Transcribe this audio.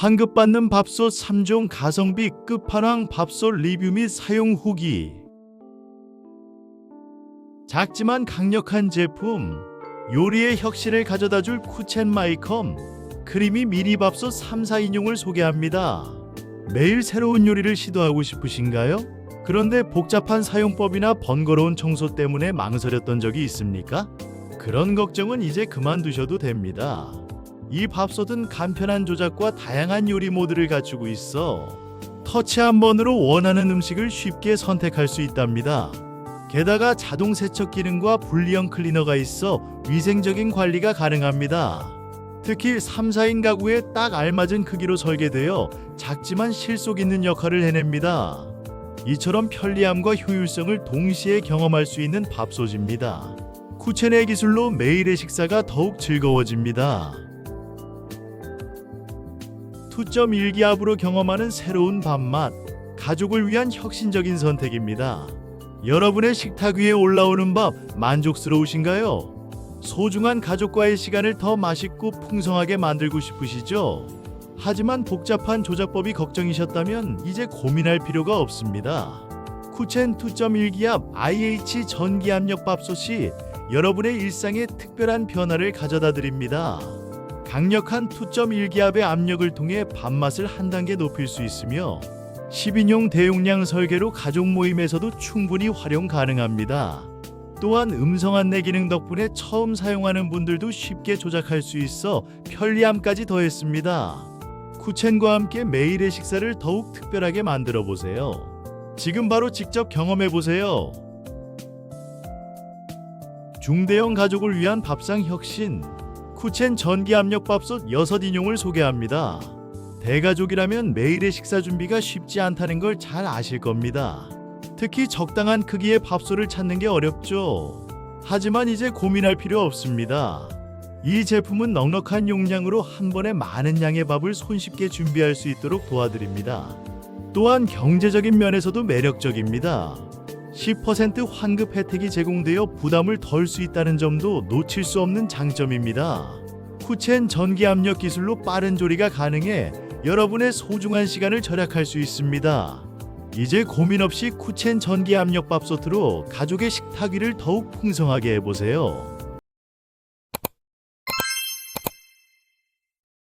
환급받는 밥솥 3종 가성비 끝판왕 밥솥 리뷰 및 사용 후기 작지만 강력한 제품 요리의 혁신을 가져다줄 쿠첸 마이컴 크리미 미니 밥솥 3, 4인용을 소개합니다. 매일 새로운 요리를 시도하고 싶으신가요? 그런데 복잡한 사용법이나 번거로운 청소 때문에 망설였던 적이 있습니까? 그런 걱정은 이제 그만두셔도 됩니다. 이 밥솥은 간편한 조작과 다양한 요리 모드를 갖추고 있어 터치 한 번으로 원하는 음식을 쉽게 선택할 수 있답니다. 게다가 자동 세척 기능과 분리형 클리너가 있어 위생적인 관리가 가능합니다. 특히 3, 4인 가구에 딱 알맞은 크기로 설계되어 작지만 실속 있는 역할을 해냅니다. 이처럼 편리함과 효율성을 동시에 경험할 수 있는 밥솥입니다. 쿠첸의 기술로 매일의 식사가 더욱 즐거워집니다. 투점 일기압으로 경험하는 새로운 밥맛, 가족을 위한 혁신적인 선택입니다. 여러분의 식탁 위에 올라오는 밥 만족스러우신가요? 소중한 가족과의 시간을 더 맛있고 풍성하게 만들고 싶으시죠? 하지만 복잡한 조작법이 걱정이셨다면 이제 고민할 필요가 없습니다. 쿠첸 2.1기압 IH 전기압력 밥솥이 여러분의 일상에 특별한 변화를 가져다 드립니다. 강력한 2.1기압의 압력을 통해 밥맛을 한 단계 높일 수 있으며 10인용 대용량 설계로 가족 모임에서도 충분히 활용 가능합니다. 또한 음성 안내 기능 덕분에 처음 사용하는 분들도 쉽게 조작할 수 있어 편리함까지 더했습니다. 쿠첸과 함께 매일의 식사를 더욱 특별하게 만들어 보세요. 지금 바로 직접 경험해 보세요. 중대형 가족을 위한 밥상 혁신 쿠첸 전기 압력 밥솥 6인용을 소개합니다. 대가족이라면 매일의 식사 준비가 쉽지 않다는 걸 잘 아실 겁니다. 특히 적당한 크기의 밥솥을 찾는 게 어렵죠. 하지만 이제 고민할 필요 없습니다. 이 제품은 넉넉한 용량으로 한 번에 많은 양의 밥을 손쉽게 준비할 수 있도록 도와드립니다. 또한 경제적인 면에서도 매력적입니다. 10% 환급 혜택이 제공되어 부담을 덜 수 있다는 점도 놓칠 수 없는 장점입니다. 쿠첸 전기 압력 기술로 빠른 조리가 가능해 여러분의 소중한 시간을 절약할 수 있습니다. 이제 고민 없이 쿠첸 전기 압력 밥솥으로 가족의 식탁 위를 더욱 풍성하게 해보세요.